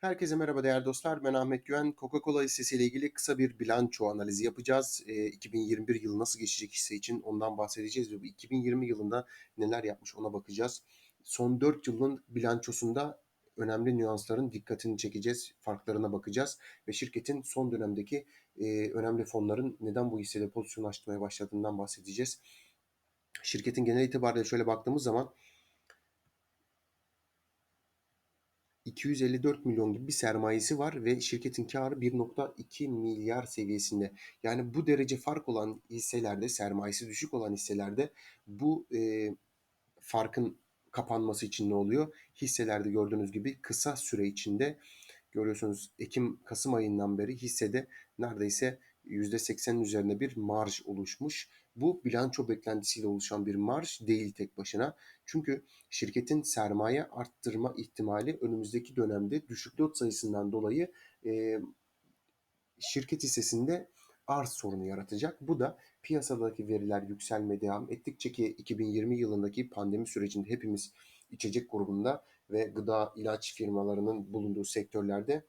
Herkese merhaba değerli dostlar. Ben Ahmet Güven. Coca-Cola hissesiyle ilgili kısa bir bilanço analizi yapacağız. E, 2021 yılı nasıl geçecek hisse için ondan bahsedeceğiz ve bu 2020 yılında neler yapmış ona bakacağız. Son 4 yılın bilançosunda önemli nüansların dikkatini çekeceğiz, farklarına bakacağız ve şirketin son dönemdeki e, önemli fonların neden bu hissede pozisyon açmaya başladığından bahsedeceğiz. Şirketin genel itibariyle şöyle baktığımız zaman 254 milyon gibi bir sermayesi var ve şirketin karı 1.2 milyar seviyesinde. Yani bu derece fark olan hisselerde, sermayesi düşük olan hisselerde bu e, farkın kapanması için ne oluyor? Hisselerde gördüğünüz gibi kısa süre içinde görüyorsunuz Ekim-Kasım ayından beri hissede neredeyse %80'in üzerinde bir marj oluşmuş. Bu bilanço beklentisiyle oluşan bir marj değil tek başına. Çünkü şirketin sermaye arttırma ihtimali önümüzdeki dönemde düşük lot sayısından dolayı e, şirket hissesinde arz sorunu yaratacak. Bu da piyasadaki veriler yükselmeye devam ettikçe ki 2020 yılındaki pandemi sürecinde hepimiz içecek grubunda ve gıda ilaç firmalarının bulunduğu sektörlerde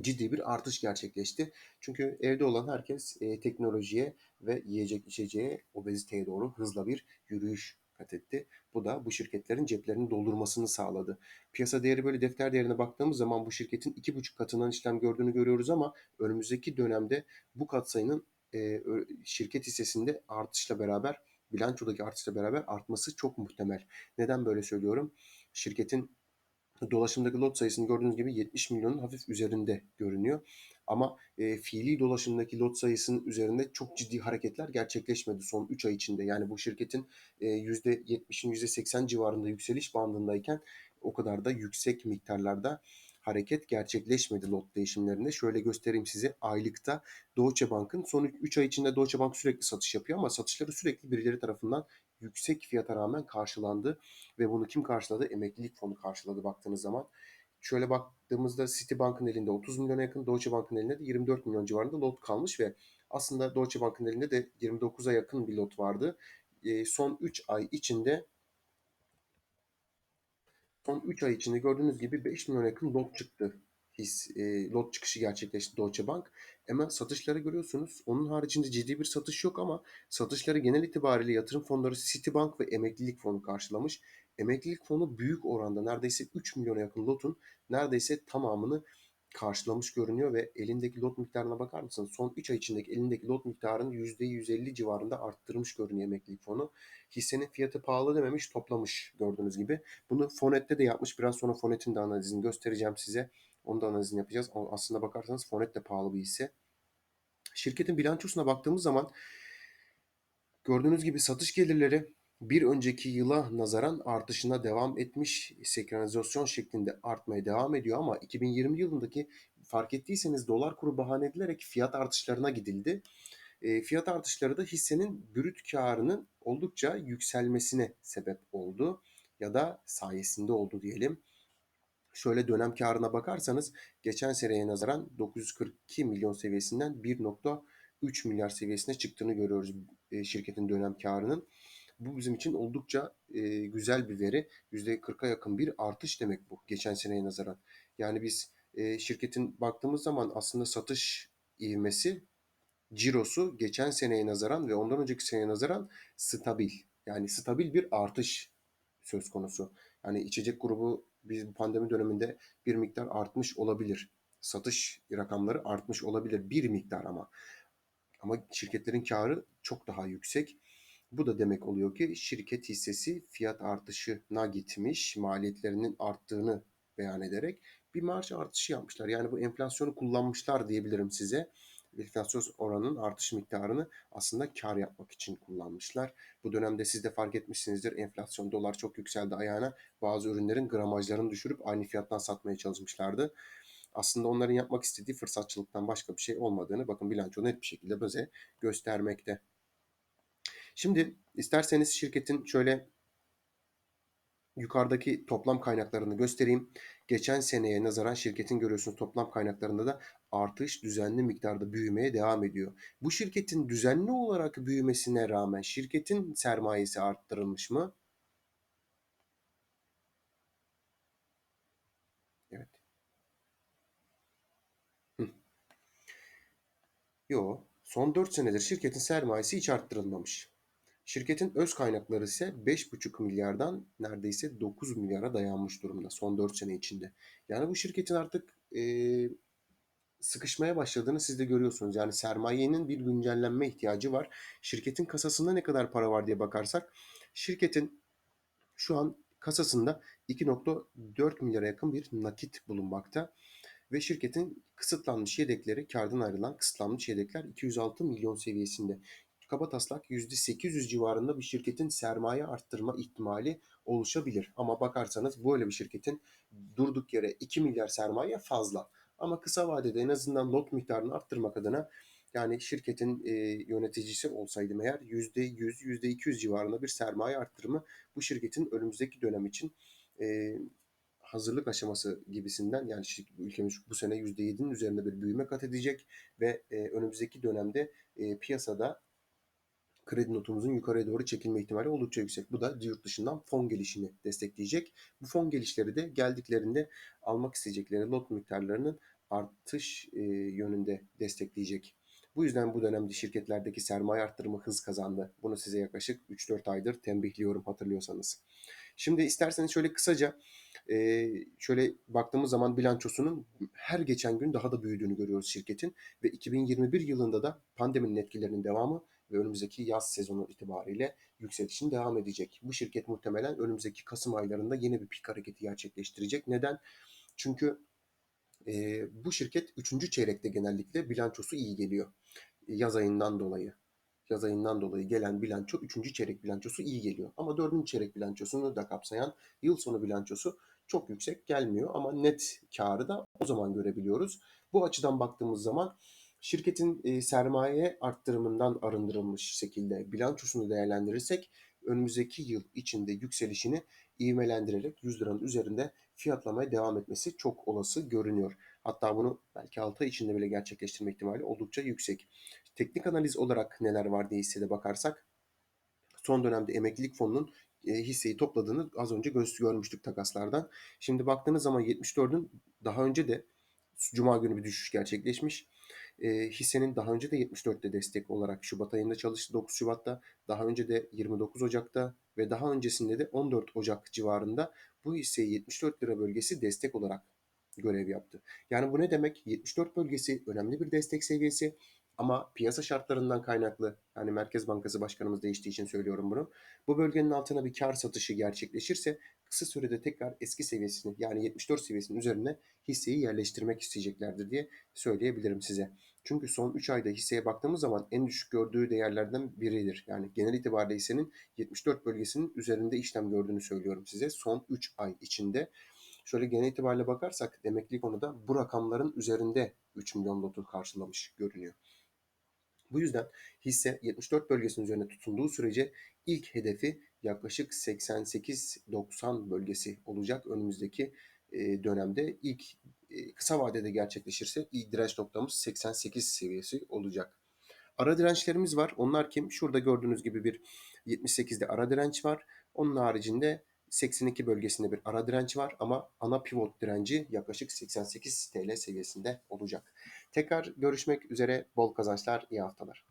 ciddi bir artış gerçekleşti. Çünkü evde olan herkes e, teknolojiye ve yiyecek içeceğe, obeziteye doğru hızla bir yürüyüş kat etti. Bu da bu şirketlerin ceplerini doldurmasını sağladı. Piyasa değeri böyle defter değerine baktığımız zaman bu şirketin iki buçuk katından işlem gördüğünü görüyoruz ama önümüzdeki dönemde bu katsayının e, şirket hissesinde artışla beraber bilançodaki artışla beraber artması çok muhtemel. Neden böyle söylüyorum? Şirketin dolaşımdaki lot sayısını gördüğünüz gibi 70 milyonun hafif üzerinde görünüyor. Ama e, fiili dolaşımdaki lot sayısının üzerinde çok ciddi hareketler gerçekleşmedi son 3 ay içinde. Yani bu şirketin e, %70'in %80 civarında yükseliş bandındayken o kadar da yüksek miktarlarda hareket gerçekleşmedi lot değişimlerinde. Şöyle göstereyim size aylıkta Deutsche Bank'ın son 3 ay içinde Deutsche Bank sürekli satış yapıyor ama satışları sürekli birileri tarafından yüksek fiyata rağmen karşılandı ve bunu kim karşıladı? Emeklilik fonu karşıladı baktığınız zaman. Şöyle baktığımızda Citibank'ın elinde 30 milyona yakın, Deutsche Bank'ın elinde de 24 milyon civarında lot kalmış ve aslında Deutsche Bank'ın elinde de 29'a yakın bir lot vardı. E, son 3 ay içinde son 3 ay içinde gördüğünüz gibi 5 milyon yakın lot çıktı. His, e, lot çıkışı gerçekleşti Deutsche Bank. Ama satışları görüyorsunuz. Onun haricinde ciddi bir satış yok ama satışları genel itibariyle yatırım fonları Citibank ve emeklilik fonu karşılamış. Emeklilik fonu büyük oranda neredeyse 3 milyona yakın lotun neredeyse tamamını karşılamış görünüyor ve elindeki lot miktarına bakar mısınız? Son 3 ay içindeki elindeki lot miktarını %150 civarında arttırmış görünüyor emeklilik fonu. Hissenin fiyatı pahalı dememiş toplamış gördüğünüz gibi. Bunu Fonet'te de yapmış. Biraz sonra Fonet'in de analizini göstereceğim size. Onu da analizini yapacağız. Aslında bakarsanız Fonet de pahalı bir hisse. Şirketin bilançosuna baktığımız zaman gördüğünüz gibi satış gelirleri bir önceki yıla nazaran artışına devam etmiş. Senkronizasyon şeklinde artmaya devam ediyor ama 2020 yılındaki fark ettiyseniz dolar kuru bahane edilerek fiyat artışlarına gidildi. E, fiyat artışları da hissenin brüt karının oldukça yükselmesine sebep oldu ya da sayesinde oldu diyelim. Şöyle dönem karına bakarsanız geçen seneye nazaran 942 milyon seviyesinden 1.3 milyar seviyesine çıktığını görüyoruz e, şirketin dönem karının. Bu bizim için oldukça e, güzel bir veri. %40'a yakın bir artış demek bu geçen seneye nazaran. Yani biz e, şirketin baktığımız zaman aslında satış ivmesi, cirosu geçen seneye nazaran ve ondan önceki seneye nazaran stabil. Yani stabil bir artış söz konusu. Yani içecek grubu biz pandemi döneminde bir miktar artmış olabilir. Satış rakamları artmış olabilir bir miktar ama. Ama şirketlerin karı çok daha yüksek. Bu da demek oluyor ki şirket hissesi fiyat artışına gitmiş, maliyetlerinin arttığını beyan ederek bir marj artışı yapmışlar. Yani bu enflasyonu kullanmışlar diyebilirim size. Enflasyon oranının artış miktarını aslında kar yapmak için kullanmışlar. Bu dönemde siz de fark etmişsinizdir. Enflasyon dolar çok yükseldi ayağına. Bazı ürünlerin gramajlarını düşürüp aynı fiyattan satmaya çalışmışlardı. Aslında onların yapmak istediği fırsatçılıktan başka bir şey olmadığını bakın bilanço net bir şekilde bize göstermekte. Şimdi isterseniz şirketin şöyle yukarıdaki toplam kaynaklarını göstereyim. Geçen seneye nazaran şirketin görüyorsunuz toplam kaynaklarında da artış düzenli miktarda büyümeye devam ediyor. Bu şirketin düzenli olarak büyümesine rağmen şirketin sermayesi arttırılmış mı? Evet. Hı. Yo, son 4 senedir şirketin sermayesi hiç arttırılmamış. Şirketin öz kaynakları ise 5,5 milyardan neredeyse 9 milyara dayanmış durumda son 4 sene içinde. Yani bu şirketin artık e, sıkışmaya başladığını siz de görüyorsunuz. Yani sermayenin bir güncellenme ihtiyacı var. Şirketin kasasında ne kadar para var diye bakarsak şirketin şu an kasasında 2.4 milyara yakın bir nakit bulunmakta ve şirketin kısıtlanmış yedekleri, kardan ayrılan kısıtlanmış yedekler 206 milyon seviyesinde. Kabataslak %800 civarında bir şirketin sermaye arttırma ihtimali oluşabilir. Ama bakarsanız böyle bir şirketin durduk yere 2 milyar sermaye fazla. Ama kısa vadede en azından lot miktarını arttırmak adına yani şirketin e, yöneticisi olsaydım eğer %100, %200 civarında bir sermaye arttırımı bu şirketin önümüzdeki dönem için e, hazırlık aşaması gibisinden yani ülkemiz bu sene %7'nin üzerinde bir büyüme kat edecek ve e, önümüzdeki dönemde e, piyasada kredi notumuzun yukarıya doğru çekilme ihtimali oldukça yüksek. Bu da yurt dışından fon gelişini destekleyecek. Bu fon gelişleri de geldiklerinde almak isteyecekleri lot miktarlarının artış e, yönünde destekleyecek. Bu yüzden bu dönemde şirketlerdeki sermaye arttırımı hız kazandı. Bunu size yaklaşık 3-4 aydır tembihliyorum hatırlıyorsanız. Şimdi isterseniz şöyle kısaca e, şöyle baktığımız zaman bilançosunun her geçen gün daha da büyüdüğünü görüyoruz şirketin. Ve 2021 yılında da pandeminin etkilerinin devamı ve önümüzdeki yaz sezonu itibariyle yükselişin devam edecek. Bu şirket muhtemelen önümüzdeki Kasım aylarında yeni bir pik hareketi gerçekleştirecek. Neden? Çünkü e, bu şirket 3. çeyrekte genellikle bilançosu iyi geliyor. Yaz ayından dolayı. Yaz ayından dolayı gelen bilanço 3. çeyrek bilançosu iyi geliyor. Ama 4. çeyrek bilançosunu da kapsayan yıl sonu bilançosu çok yüksek gelmiyor ama net karı da o zaman görebiliyoruz. Bu açıdan baktığımız zaman şirketin sermaye arttırımından arındırılmış şekilde bilançosunu değerlendirirsek önümüzdeki yıl içinde yükselişini ivmelendirerek 100 liranın üzerinde fiyatlamaya devam etmesi çok olası görünüyor. Hatta bunu belki 6 ay içinde bile gerçekleştirme ihtimali oldukça yüksek. Teknik analiz olarak neler var diye hissede bakarsak son dönemde emeklilik fonunun hisseyi topladığını az önce görmüştük takaslardan. Şimdi baktığınız zaman 74'ün daha önce de Cuma günü bir düşüş gerçekleşmiş. E, hissenin daha önce de 74'te destek olarak Şubat ayında çalıştı 9 Şubat'ta. Daha önce de 29 Ocak'ta ve daha öncesinde de 14 Ocak civarında bu hisseyi 74 lira bölgesi destek olarak görev yaptı. Yani bu ne demek? 74 bölgesi önemli bir destek seviyesi ama piyasa şartlarından kaynaklı yani Merkez Bankası Başkanımız değiştiği için söylüyorum bunu. Bu bölgenin altına bir kar satışı gerçekleşirse kısa sürede tekrar eski seviyesini yani 74 seviyesinin üzerine hisseyi yerleştirmek isteyeceklerdir diye söyleyebilirim size. Çünkü son 3 ayda hisseye baktığımız zaman en düşük gördüğü değerlerden biridir. Yani genel itibariyle hissenin 74 bölgesinin üzerinde işlem gördüğünü söylüyorum size son 3 ay içinde. Şöyle genel itibariyle bakarsak emekli konuda bu rakamların üzerinde 3 milyon lotu karşılamış görünüyor. Bu yüzden hisse 74 bölgesinin üzerine tutunduğu sürece ilk hedefi yaklaşık 88-90 bölgesi olacak önümüzdeki e, dönemde. ilk e, kısa vadede gerçekleşirse ilk direnç noktamız 88 seviyesi olacak. Ara dirençlerimiz var. Onlar kim? Şurada gördüğünüz gibi bir 78'de ara direnç var. Onun haricinde 82 bölgesinde bir ara direnç var ama ana pivot direnci yaklaşık 88 TL seviyesinde olacak. Tekrar görüşmek üzere. Bol kazançlar, iyi haftalar.